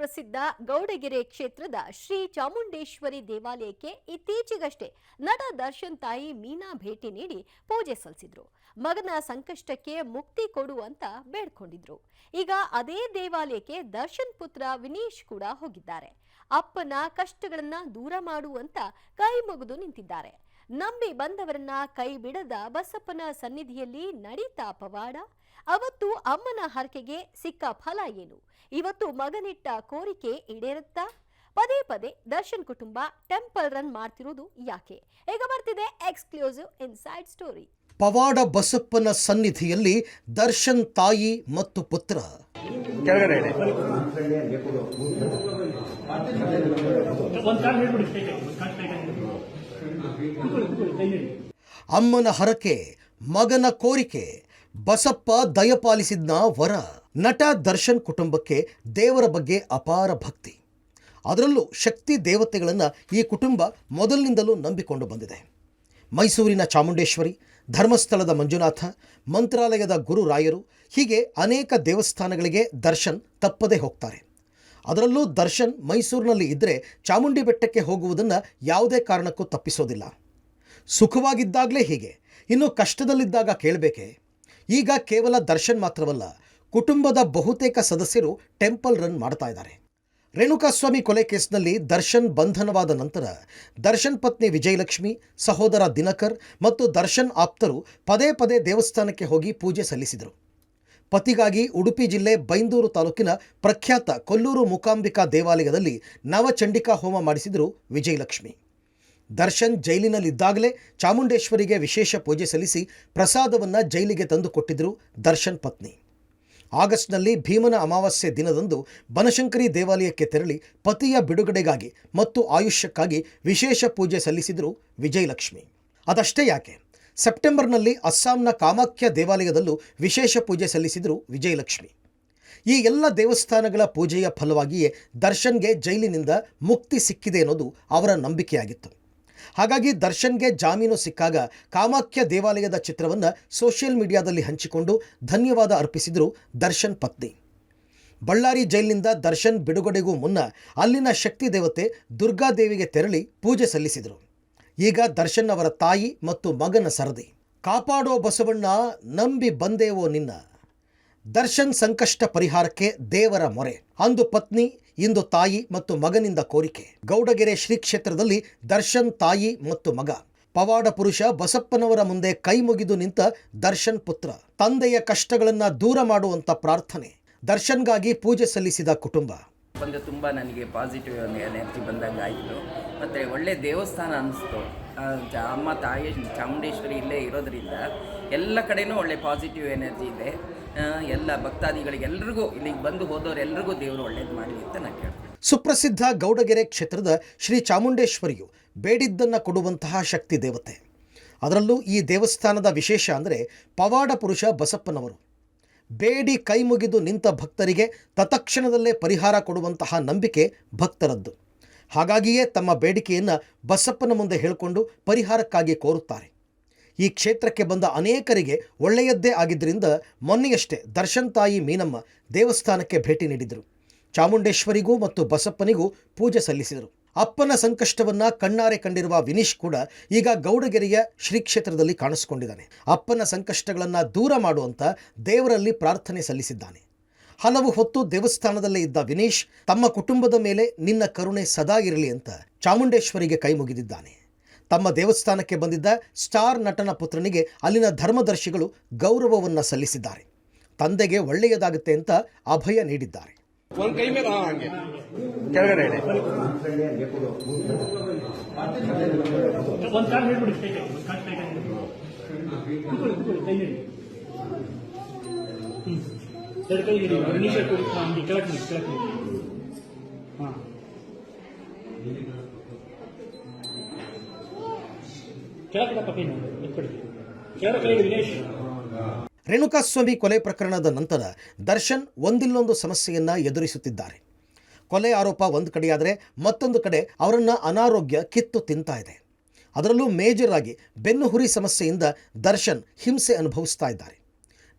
ಸುಪ್ರಸಿದ್ಧ ಗೌಡಗೆರೆ ಕ್ಷೇತ್ರದ ಶ್ರೀ ಚಾಮುಂಡೇಶ್ವರಿ ದೇವಾಲಯಕ್ಕೆ ಇತ್ತೀಚೆಗಷ್ಟೇ ನಟ ದರ್ಶನ್ ತಾಯಿ ಮೀನಾ ಭೇಟಿ ನೀಡಿ ಪೂಜೆ ಸಲ್ಲಿಸಿದ್ರು. ಮಗನ ಸಂಕಷ್ಟಕ್ಕೆ ಮುಕ್ತಿ ಕೊಡು ಅಂತ ಬೇಡ್ಕೊಂಡಿದ್ರು. ಈಗ ಅದೇ ದೇವಾಲಯಕ್ಕೆ ದರ್ಶನ್ ಪುತ್ರ ವಿನೀಶ್ ಕೂಡ ಹೋಗಿದ್ದಾರೆ. ಅಪ್ಪನ ಕಷ್ಟಗಳನ್ನ ದೂರ ಮಾಡುವಂತ ಕೈ ಮುಗಿದು ನಿಂತಿದ್ದಾರೆ. ನಂಬಿ ಬಂದವರನ್ನ ಕೈ ಬಿಡದ ಬಸಪ್ಪನ ಸನ್ನಿಧಿಯಲ್ಲಿ ನಡೀತಾ ಪವಾಡ. ಅವತ್ತು ಅಮ್ಮನ ಹರಕೆಗೆ ಸಿಕ್ಕ ಫಲ ಏನು? ಇವತ್ತು ಮಗನಿಟ್ಟ ಕೋರಿಕೆ ಈಡೇರುತ್ತಾ? ಪದೇ ಪದೇ ದರ್ಶನ್ ಕುಟುಂಬ ಟೆಂಪಲ್ ರನ್ ಮಾಡ್ತಿರೋದು ಯಾಕೆ? ಈಗ ಬರ್ತಿದೆ ಎಕ್ಸ್ಕ್ಲೂಸಿವ್ ಇನ್ಸೈಡ್ ಸ್ಟೋರಿ. ಪವಾಡ ಬಸಪ್ಪನ ಸನ್ನಿಧಿಯಲ್ಲಿ ದರ್ಶನ್ ತಾಯಿ ಮತ್ತು ಪುತ್ರ. ಅಮ್ಮನ ಹರಕೆ, ಮಗನ ಕೋರಿಕೆ, ಬಸಪ್ಪ ದಯಪಾಲಿಸಿದ್ನ ವರ. ನಟ ದರ್ಶನ್ ಕುಟುಂಬಕ್ಕೆ ದೇವರ ಬಗ್ಗೆ ಅಪಾರ ಭಕ್ತಿ. ಅದರಲ್ಲೂ ಶಕ್ತಿ ದೇವತೆಗಳನ್ನು ಈ ಕುಟುಂಬ ಮೊದಲಿನಿಂದಲೂ ನಂಬಿಕೊಂಡು ಬಂದಿದೆ. ಮೈಸೂರಿನ ಚಾಮುಂಡೇಶ್ವರಿ, ಧರ್ಮಸ್ಥಳದ ಮಂಜುನಾಥ, ಮಂತ್ರಾಲಯದ ಗುರುರಾಯರು ಹೀಗೆ ಅನೇಕ ದೇವಸ್ಥಾನಗಳಿಗೆ ದರ್ಶನ್ ತಪ್ಪದೇ ಹೋಗ್ತಾರೆ. ಅದರಲ್ಲೂ ದರ್ಶನ್ ಮೈಸೂರಿನಲ್ಲಿ ಇದ್ದರೆ ಚಾಮುಂಡಿ ಬೆಟ್ಟಕ್ಕೆ ಹೋಗುವುದನ್ನು ಯಾವುದೇ ಕಾರಣಕ್ಕೂ ತಪ್ಪಿಸೋದಿಲ್ಲ. ಸುಖವಾಗಿದ್ದಾಗಲೇ ಹೀಗೆ. ಇನ್ನು ಕಷ್ಟದಲ್ಲಿದ್ದಾಗ ಕೇಳಬೇಕೆ? ಈಗ ಕೇವಲ ದರ್ಶನ್ ಮಾತ್ರವಲ್ಲ, ಕುಟುಂಬದ ಬಹುತೇಕ ಸದಸ್ಯರು ಟೆಂಪಲ್ ರನ್ ಮಾಡ್ತಾ ಇದ್ದಾರೆ. ರೇಣುಕಾಸ್ವಾಮಿ ಕೊಲೆ ಕೇಸ್ನಲ್ಲಿ ದರ್ಶನ್ ಬಂಧನವಾದ ನಂತರ ದರ್ಶನ್ ಪತ್ನಿ ವಿಜಯಲಕ್ಷ್ಮಿ, ಸಹೋದರ ದಿನಕರ್ ಮತ್ತು ದರ್ಶನ್ ಆಪ್ತರು ಪದೇ ಪದೇ ದೇವಸ್ಥಾನಕ್ಕೆ ಹೋಗಿ ಪೂಜೆ ಸಲ್ಲಿಸಿದರು. ಪತಿಗಾಗಿ ಉಡುಪಿ ಜಿಲ್ಲೆ ಬೈಂದೂರು ತಾಲೂಕಿನ ಪ್ರಖ್ಯಾತ ಕೊಲ್ಲೂರು ಮೂಕಾಂಬಿಕಾ ದೇವಾಲಯದಲ್ಲಿ ನವಚಂಡಿಕಾ ಹೋಮ ಮಾಡಿಸಿದರು ವಿಜಯಲಕ್ಷ್ಮಿ. ದರ್ಶನ್ ಜೈಲಿನಲ್ಲಿದ್ದಾಗಲೇ ಚಾಮುಂಡೇಶ್ವರಿಗೆ ವಿಶೇಷ ಪೂಜೆ ಸಲ್ಲಿಸಿ ಪ್ರಸಾದವನ್ನು ಜೈಲಿಗೆ ತಂದು ಕೊಟ್ಟಿದ್ದರು ದರ್ಶನ್ ಪತ್ನಿ. ಆಗಸ್ಟ್ನಲ್ಲಿ ಭೀಮನ ಅಮಾವಾಸ್ಯೆ ದಿನದಂದು ಬನಶಂಕರಿ ದೇವಾಲಯಕ್ಕೆ ತೆರಳಿ ಪತಿಯ ಬಿಡುಗಡೆಗಾಗಿ ಮತ್ತು ಆಯುಷ್ಯಕ್ಕಾಗಿ ವಿಶೇಷ ಪೂಜೆ ಸಲ್ಲಿಸಿದರು ವಿಜಯಲಕ್ಷ್ಮಿ. ಅದಷ್ಟೇ ಯಾಕೆ? ಸೆಪ್ಟೆಂಬರ್ನಲ್ಲಿ ಅಸ್ಸಾಂನ ಕಾಮಾಖ್ಯ ದೇವಾಲಯದಲ್ಲೂ ವಿಶೇಷ ಪೂಜೆ ಸಲ್ಲಿಸಿದರು ವಿಜಯಲಕ್ಷ್ಮಿ. ಈ ಎಲ್ಲ ದೇವಸ್ಥಾನಗಳ ಪೂಜೆಯ ಫಲವಾಗಿಯೇ ದರ್ಶನ್ಗೆ ಜೈಲಿನಿಂದ ಮುಕ್ತಿ ಸಿಕ್ಕಿದೆ ಅನ್ನೋದು ಅವರ ನಂಬಿಕೆಯಾಗಿತ್ತು. ಹಾಗಾಗಿ ದರ್ಶನ್ಗೆ ಜಾಮೀನು ಸಿಕ್ಕಾಗ ಕಾಮಾಖ್ಯ ದೇವಾಲಯದ ಚಿತ್ರವನ್ನು ಸೋಷಿಯಲ್ ಮೀಡಿಯಾದಲ್ಲಿ ಹಂಚಿಕೊಂಡು ಧನ್ಯವಾದ ಅರ್ಪಿಸಿದರು ದರ್ಶನ್ ಪತ್ನಿ. ಬಳ್ಳಾರಿ ಜೈಲಿನಿಂದ ದರ್ಶನ್ ಬಿಡುಗಡೆಗೂ ಮುನ್ನ ಅಲ್ಲಿನ ಶಕ್ತಿ ದೇವತೆ ದುರ್ಗಾದೇವಿಗೆ ತೆರಳಿ ಪೂಜೆ ಸಲ್ಲಿಸಿದರು. ಈಗ ದರ್ಶನ್ ಅವರ ತಾಯಿ ಮತ್ತು ಮಗನ ಸರದಿ. ಕಾಪಾಡೋ ಬಸವಣ್ಣ, ನಂಬಿ ಬಂದೇವೋ ನಿನ್ನ. ದರ್ಶನ್ ಸಂಕಷ್ಟ ಪರಿಹಾರಕ್ಕೆ ದೇವರ ಮೊರೆ. ಅಂದು ಪತ್ನಿ, ಇಂದು ತಾಯಿ ಮತ್ತು ಮಗನಿಂದ ಕೋರಿಕೆ. ಗೌಡಗೆರೆ ಶ್ರೀ ಕ್ಷೇತ್ರದಲ್ಲಿ ದರ್ಶನ್ ತಾಯಿ ಮತ್ತು ಮಗ. ಪವಾಡ ಪುರುಷ ಬಸಪ್ಪನವರ ಮುಂದೆ ಕೈ ಮುಗಿದು ನಿಂತ ದರ್ಶನ್ ಪುತ್ರ. ತಂದೆಯ ಕಷ್ಟಗಳನ್ನು ದೂರ ಮಾಡುವಂತ ಪ್ರಾರ್ಥನೆ. ದರ್ಶನ್ಗಾಗಿ ಪೂಜೆ ಸಲ್ಲಿಸಿದ ಕುಟುಂಬ. ಬಂದು ತುಂಬ ನನಗೆ ಪಾಸಿಟಿವ್ ಎನರ್ಜಿ ಬಂದಂಗೆ ಆಯಿತು. ಮತ್ತು ಒಳ್ಳೆ ದೇವಸ್ಥಾನ ಅನ್ನಿಸ್ತು ಅಮ್ಮ ತಾಯಿ ಚಾಮುಂಡೇಶ್ವರಿ ಇಲ್ಲೇ ಇರೋದ್ರಿಂದ ಎಲ್ಲ ಕಡೆಯೂ ಒಳ್ಳೆ ಪಾಸಿಟಿವ್ ಎನರ್ಜಿ ಇದೆ. ಎಲ್ಲ ಭಕ್ತಾದಿಗಳಿಗೆ ಎಲ್ರಿಗೂ ಇಲ್ಲಿಗೆ ಬಂದು ಹೋದವರೆಲ್ಲರಿಗೂ ದೇವರು ಒಳ್ಳೇದು ಮಾಡಿ ಅಂತ ನಾನು ಕೇಳ್ತೀನಿ. ಸುಪ್ರಸಿದ್ಧ ಗೌಡಗೆರೆ ಕ್ಷೇತ್ರದ ಶ್ರೀ ಚಾಮುಂಡೇಶ್ವರಿಯು ಬೇಡಿದ್ದನ್ನು ಕೊಡುವಂತಹ ಶಕ್ತಿ ದೇವತೆ. ಅದರಲ್ಲೂ ಈ ದೇವಸ್ಥಾನದ ವಿಶೇಷ ಅಂದರೆ ಪವಾಡ ಪುರುಷ ಬಸಪ್ಪನವರು. ಬೇಡಿ ಕೈ ಮುಗಿದು ನಿಂತ ಭಕ್ತರಿಗೆ ತತ್ಕ್ಷಣದಲ್ಲೇ ಪರಿಹಾರ ಕೊಡುವಂತಹ ನಂಬಿಕೆ ಭಕ್ತರದ್ದು. ಹಾಗಾಗಿಯೇ ತಮ್ಮ ಬೇಡಿಕೆಯನ್ನು ಬಸಪ್ಪನ ಮುಂದೆ ಹೇಳಿಕೊಂಡು ಪರಿಹಾರಕ್ಕಾಗಿ ಕೋರುತ್ತಾರೆ. ಈ ಕ್ಷೇತ್ರಕ್ಕೆ ಬಂದ ಅನೇಕರಿಗೆ ಒಳ್ಳೆಯದ್ದೇ ಆಗಿದ್ದರಿಂದ ಮೊನ್ನೆಯಷ್ಟೇ ದರ್ಶನ್ ತಾಯಿ ಮೀನಮ್ಮ ದೇವಸ್ಥಾನಕ್ಕೆ ಭೇಟಿ ನೀಡಿದರು. ಚಾಮುಂಡೇಶ್ವರಿಗೂ ಮತ್ತು ಬಸಪ್ಪನಿಗೂ ಪೂಜೆ ಸಲ್ಲಿಸಿದರು. ಅಪ್ಪನ ಸಂಕಷ್ಟವನ್ನ ಕಣ್ಣಾರೆ ಕಂಡಿರುವ ವಿನೀಶ್ ಕೂಡ ಈಗ ಗೌಡಗೆರೆಯ ಶ್ರೀ ಕ್ಷೇತ್ರದಲ್ಲಿ ಕಾಣಿಸಿಕೊಂಡಿದ್ದಾನೆ. ಅಪ್ಪನ ಸಂಕಷ್ಟಗಳನ್ನು ದೂರ ಮಾಡುವಂತ ದೇವರಲ್ಲಿ ಪ್ರಾರ್ಥನೆ ಸಲ್ಲಿಸಿದ್ದಾನೆ. ಹಲವು ಹೊತ್ತು ದೇವಸ್ಥಾನದಲ್ಲೇ ಇದ್ದ ವಿನೀಶ್ ತಮ್ಮ ಕುಟುಂಬದ ಮೇಲೆ ನಿನ್ನ ಕರುಣೆ ಸದಾ ಇರಲಿ ಅಂತ ಚಾಮುಂಡೇಶ್ವರಿಗೆ ಕೈ ಮುಗಿದಿದ್ದಾನೆ. ತಮ್ಮ ದೇವಸ್ಥಾನಕ್ಕೆ ಬಂದಿದ್ದ ಸ್ಟಾರ್ ನಟನ ಪುತ್ರನಿಗೆ ಅಲ್ಲಿನ ಧರ್ಮದರ್ಶಿಗಳು ಗೌರವವನ್ನು ಸಲ್ಲಿಸಿದ್ದಾರೆ. ತಂದೆಗೆ ಒಳ್ಳೆಯದಾಗುತ್ತೆ ಅಂತ ಅಭಯ ನೀಡಿದ್ದಾರೆ. ಒಂದು ಕೈ ಮೇಲೆ ಹಾ, ಹಂಗೆ. ಕೆಳಗಡೆ ಇಡಿ ಒಂದು ಕಾಲು ಹೇಳ್ಬಿಡಿ ಸ್ಟ್ರೈಟ್ ಆಗಿ ಕಾಲು ಸ್ಟ್ರೈಟ್ ಆಗಿ ಕೂತ್ಕೊಳ್ಳಿ ಕೂತ್ಕೊಳ್ಳಿ ಕೈ ಹಿಡಿ ಹ್ಞೂ ಎರಡು ಕೈ ಹಿಡಿ ವಿನೀಶ ಕೊಡಿ ಹಾಂ ಹಂಗೆ ಕೆಳಗೆ ನಿಲ್ಲಿ ಕೆಳಗೆ ನಿಲ್ಲಿ ಹಾಂ ರೇಣುಕಾಸ್ವಾಮಿ ಕೊಲೆ ಪ್ರಕರಣದ ನಂತರ ದರ್ಶನ್ ಒಂದಿಲ್ಲೊಂದು ಸಮಸ್ಯೆಯನ್ನ ಎದುರಿಸುತ್ತಿದ್ದಾರೆ. ಕೊಲೆ ಆರೋಪ ಒಂದು ಕಡೆಯಾದರೆ ಮತ್ತೊಂದು ಕಡೆ ಅವರನ್ನು ಅನಾರೋಗ್ಯ ಕಿತ್ತು ತಿಂತಾ ಇದೆ. ಅದರಲ್ಲೂ ಮೇಜರ್ ಆಗಿ ಬೆನ್ನುಹುರಿ ಸಮಸ್ಯೆಯಿಂದ ದರ್ಶನ್ ಹಿಂಸೆ ಅನುಭವಿಸ್ತಾ ಇದ್ದಾರೆ.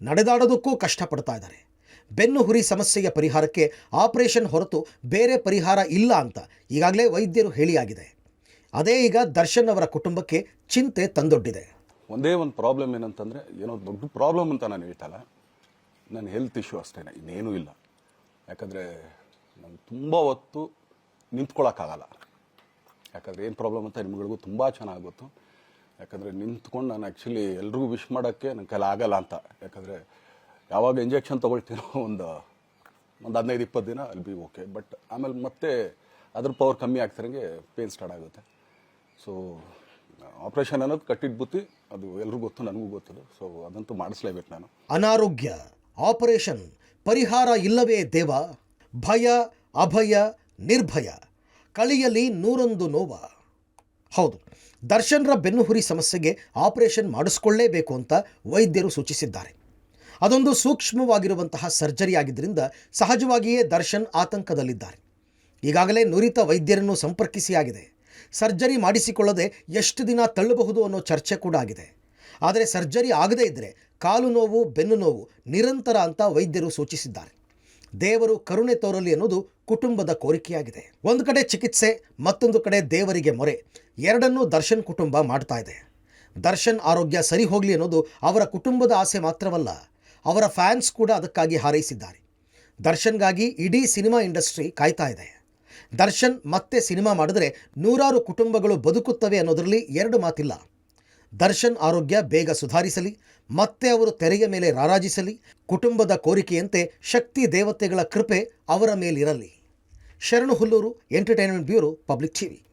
ನಡೆದಾಡೋದಕ್ಕೂ ಕಷ್ಟಪಡ್ತಾ ಇದ್ದಾರೆ. ಬೆನ್ನುಹುರಿ ಸಮಸ್ಯೆಯ ಪರಿಹಾರಕ್ಕೆ ಆಪರೇಷನ್ ಹೊರತು ಬೇರೆ ಪರಿಹಾರ ಇಲ್ಲ ಅಂತ ಈಗಾಗಲೇ ವೈದ್ಯರು ಹೇಳಿಯಾಗಿದೆ. ಅದೇ ಈಗ ದರ್ಶನ್ ಅವರ ಕುಟುಂಬಕ್ಕೆ ಚಿಂತೆ ತಂದೊಡ್ಡಿದೆ. ಒಂದೇ ಒಂದು ಪ್ರಾಬ್ಲಮ್ ಏನಂತಂದರೆ, ಏನೋ ದೊಡ್ಡ ಪ್ರಾಬ್ಲಮ್ ಅಂತ ನಾನು ಹೇಳ್ತಲ್ಲ ನನ್ನ ಹೆಲ್ತ್ ಇಶ್ಯೂ ಅಷ್ಟೇ ಇನ್ನೇನೂ ಇಲ್ಲ. ಯಾಕಂದರೆ ನಾನು ತುಂಬ ಹೊತ್ತು ನಿಂತ್ಕೊಳ್ಳೋಕ್ಕಾಗಲ್ಲ ಯಾಕಂದರೆ ಏನು ಪ್ರಾಬ್ಲಮ್ ಅಂತ ನಿಮ್ಗಳಿಗೂ ತುಂಬ ಚೆನ್ನಾಗಿ ಗೊತ್ತು. ಯಾಕಂದರೆ ನಿಂತ್ಕೊಂಡು ನಾನು ಆ್ಯಕ್ಚುಲಿ ಎಲ್ರಿಗೂ ವಿಶ್ ಮಾಡೋಕ್ಕೆ ನನ್ನ ಕೈಲಿ ಆಗಲ್ಲ ಅಂತ. ಯಾಕಂದರೆ ಯಾವಾಗ ಇಂಜೆಕ್ಷನ್ ತೊಗೊಳ್ತೀನೋ ಒಂದು ಒಂದು ಹದಿನೈದು, ಇಪ್ಪತ್ತು ದಿನ ಅಲ್ಲಿ ಬಿ ಓಕೆ ಬಟ್ ಆಮೇಲೆ ಮತ್ತೆ ಅದ್ರ ಪವರ್ ಕಮ್ಮಿ ಆಗ್ತಿರಂಗೆ ಪೇನ್ ಸ್ಟಾರ್ಟ್ ಆಗುತ್ತೆ. ಸೊ ಆಪ್ರೇಷನ್ ಅನ್ನೋದು ಕಟ್ಟಿದ ಬುತ್ತಿ ಅದು ಎಲ್ರಿಗೂ ಗೊತ್ತು, ನನಗೂ ಗೊತ್ತದು ಸೊ ಅದಂತೂ ಮಾಡಿಸ್ಲೇಬೇಕು ನಾನು. ಅನಾರೋಗ್ಯ ಆಪರೇಷನ್ ಪರಿಹಾರ ಇಲ್ಲವೇ ದೇವ? ಭಯ, ಅಭಯ, ನಿರ್ಭಯ? ಕಳಿಯಲಿ ನೂರೊಂದು ನೋವ. ಹೌದು, ದರ್ಶನ್ರ ಬೆನ್ನುಹುರಿ ಸಮಸ್ಯೆಗೆ ಆಪರೇಷನ್ ಮಾಡಿಸ್ಕೊಳ್ಳೇಬೇಕು ಅಂತ ವೈದ್ಯರು ಸೂಚಿಸಿದ್ದಾರೆ. ಅದೊಂದು ಸೂಕ್ಷ್ಮವಾಗಿರುವಂತಹ ಸರ್ಜರಿ ಆಗಿದ್ದರಿಂದ ಸಹಜವಾಗಿಯೇ ದರ್ಶನ್ ಆತಂಕದಲ್ಲಿದ್ದಾರೆ. ಈಗಾಗಲೇ ನುರಿತ ವೈದ್ಯರನ್ನು ಸಂಪರ್ಕಿಸಿ ಆಗಿದೆ. ಸರ್ಜರಿ ಮಾಡಿಸಿಕೊಳ್ಳದೆ ಎಷ್ಟು ದಿನ ತಳ್ಳಬಹುದು ಅನ್ನೋ ಚರ್ಚೆ ಕೂಡ ಆಗಿದೆ. ಆದರೆ ಸರ್ಜರಿ ಆಗದೇ ಇದ್ದರೆ ಕಾಲು ನೋವು, ಬೆನ್ನು ನೋವು ನಿರಂತರ ಅಂತ ವೈದ್ಯರು ಸೂಚಿಸಿದ್ದಾರೆ. ದೇವರು ಕರುಣೆ ತೋರಲಿ ಅನ್ನೋದು ಕುಟುಂಬದ ಕೋರಿಕೆಯಾಗಿದೆ. ಒಂದು ಕಡೆ ಚಿಕಿತ್ಸೆ, ಮತ್ತೊಂದು ಕಡೆ ದೇವರಿಗೆ ಮೊರೆ. ಎರಡನ್ನೂ ದರ್ಶನ್ ಕುಟುಂಬ ಮಾಡ್ತಾ ಇದೆ. ದರ್ಶನ್ ಆರೋಗ್ಯ ಸರಿ ಹೋಗಲಿ ಅನ್ನೋದು ಅವರ ಕುಟುಂಬದ ಆಸೆ ಮಾತ್ರವಲ್ಲ, ಅವರ ಫ್ಯಾನ್ಸ್ ಕೂಡ ಅದಕ್ಕಾಗಿ ಹಾರೈಸಿದ್ದಾರೆ. ದರ್ಶನ್ಗಾಗಿ ಇಡೀ ಸಿನಿಮಾ ಇಂಡಸ್ಟ್ರಿ ಕಾಯ್ತಾ ಇದೆ. ದರ್ಶನ್ ಮತ್ತೆ ಸಿನಿಮಾ ಮಾಡಿದ್ರೆ ನೂರಾರು ಕುಟುಂಬಗಳು ಬದುಕುತ್ತವೆ ಅನ್ನೋದರಲ್ಲಿ ಎರಡು ಮಾತಿಲ್ಲ. ದರ್ಶನ್ ಆರೋಗ್ಯ ಬೇಗ ಸುಧಾರಿಸಲಿ, ಮತ್ತೆ ಅವರು ತೆರೆಯ ಮೇಲೆ ರಾರಾಜಿಸಲಿ, ಕುಟುಂಬದ ಕೋರಿಕೆಯಂತೆ ಶಕ್ತಿ ದೇವತೆಗಳ ಕೃಪೆ ಅವರ ಮೇಲಿರಲಿ. Sharanu Hullur, entertainment bureau, public TV.